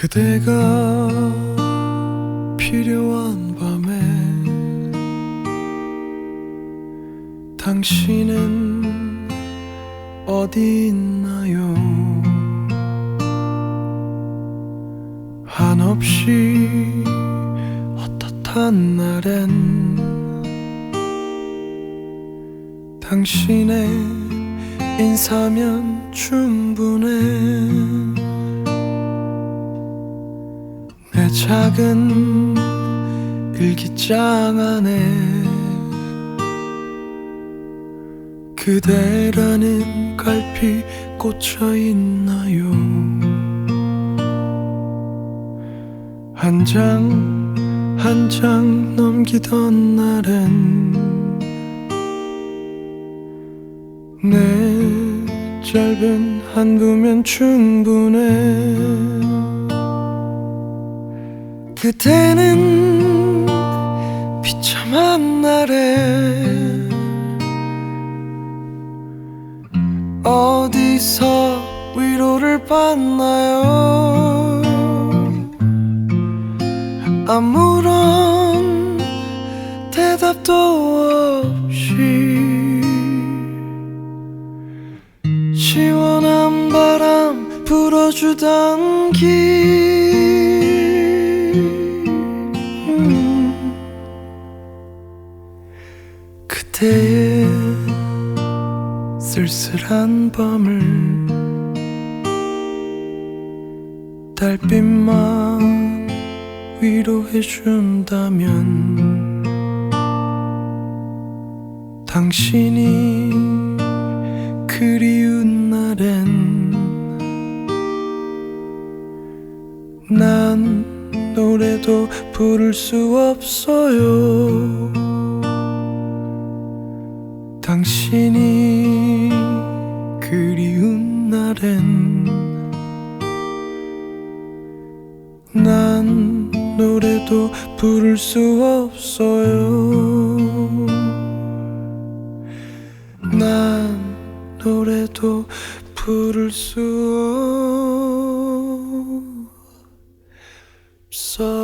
그대가 필요한 밤에 당신은 어디 있나요? 한없이 헛헛한 날엔 당신의 인사면 충분해 내 작은 일기장 안에 그대라는 갈피 꽂혀 있나요? 한 장 한 장 넘기던 날엔 내 짧은 한부면 충분해 그대는 비참한 날에 어디서 위로를 받나요? 아무런 대답도 없이 시원한 바람 불어주던 길 그대의 쓸쓸한 밤을 달빛만 위로해준다면 당신이 그리운 날엔 난 노래도 부를 수 없어요 당신이 그리운 날엔 난 노래도 부를 수 없어요. 난 노래도 부를 수 없어요.